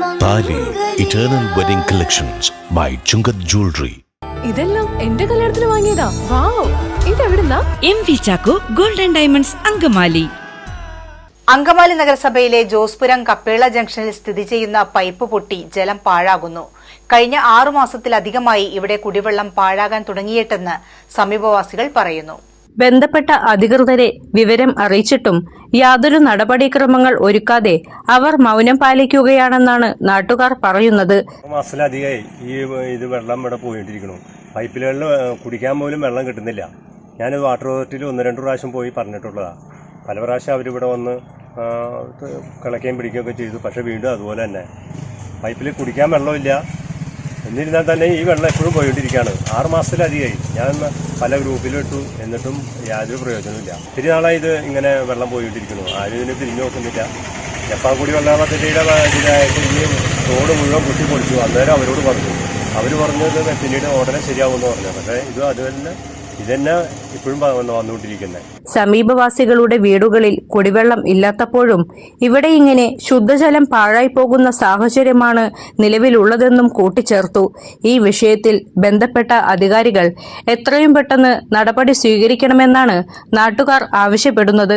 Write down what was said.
Eternal wedding collections by Chungath jewellery ഇതെല്ലാം എന്റെ കല്യാണത്തിന് വാങ്ങിയതാ. Wow ഇതെവിടുന്നാ? M V Chacko golden diamonds Angamaly. Angamaly നഗരസഭയിലെ ജോസ്പുരം കപ്പേള ജംഗ്ഷനിൽ സ്ഥിതി ചെയ്യുന്ന പൈപ്പ് പൊട്ടി ജലം പാഴാകുന്നു. കഴിഞ്ഞ ആറു മാസത്തിലധികമായി ഇവിടെ കുടിവെള്ളം പാഴാകാൻ തുടങ്ങിയിട്ടെന്ന് സമീപവാസികൾ പറയുന്നു. ബന്ധപ്പെട്ട അധികൃതരെ വിവരം അറിയിച്ചിട്ടും യാതൊരു നടപടിക്രമങ്ങൾ ഒരുക്കാതെ അവർ മൗനം പാലിക്കുകയാണെന്നാണ് നാട്ടുകാർ പറയുന്നത്. മാസത്തിലധികമായി ഇത് വെള്ളം ഇവിടെ പോയിട്ടിരിക്കണു പൈപ്പിലുകളിൽ കുടിക്കാൻ പോലും വെള്ളം കിട്ടുന്നില്ല. ഞാൻ വാട്ടർ അതോറിറ്റിയിൽ ഒന്ന് രണ്ട് പ്രാവശ്യം പോയി പറഞ്ഞിട്ടുള്ളതാണ് പല പ്രാവശ്യം അവരിവിടെ വന്ന് കിളക്കുകയും പിടിക്കുകയൊക്കെ ചെയ്തു. പക്ഷേ വീണ്ടും അതുപോലെ തന്നെ. പൈപ്പിൽ കുടിക്കാൻ വെള്ളമില്ല. എന്നിരുന്നാൽ തന്നെ ഈ വെള്ളം എപ്പോഴും പോയിക്കൊണ്ടിരിക്കുകയാണ്. ആറ് മാസത്തിലധികമായി. ഞാൻ പല ഗ്രൂപ്പിലിട്ടു എന്നിട്ടും യാതൊരു പ്രയോജനമില്ല ഒത്തിരി നാളായി ഇത് ഇങ്ങനെ വെള്ളം പോയിക്കൊണ്ടിരിക്കുന്നു. ആരും ഇതിനെ തിരിഞ്ഞു നോക്കുന്നില്ല. ജപ്പാൻ കൂടി വെള്ളം പദ്ധതിയുടെ ഇതിനായിട്ട് ഈ റോഡ് മുഴുവൻ കുട്ടി പൊളിച്ചു. അന്നേരം അവരോട് പറഞ്ഞു. അവർ പറഞ്ഞത് പിന്നീട് ഉടനെ ശരിയാവുമെന്ന് പറഞ്ഞു. പക്ഷേ ഇത് അതുപോലെ ഇതന്നെ ഇപ്പോഴും വന്ന് വന്നുകൊണ്ടിരിക്കുന്നത് സമീപവാസികളുടെ വീടുകളിൽ കുടിവെള്ളം ഇല്ലാത്തപ്പോഴും ഇവിടെ ഇങ്ങനെ ശുദ്ധജലം പാഴായി പോകുന്ന സാഹചര്യമാണ് നിലവിലുള്ളതെന്നും കൂട്ടിച്ചേർത്തു. ഈ വിഷയത്തിൽ ബന്ധപ്പെട്ട അധികാരികൾ എത്രയും പെട്ടെന്ന് നടപടി സ്വീകരിക്കണമെന്നാണ് നാട്ടുകാർ ആവശ്യപ്പെടുന്നത്.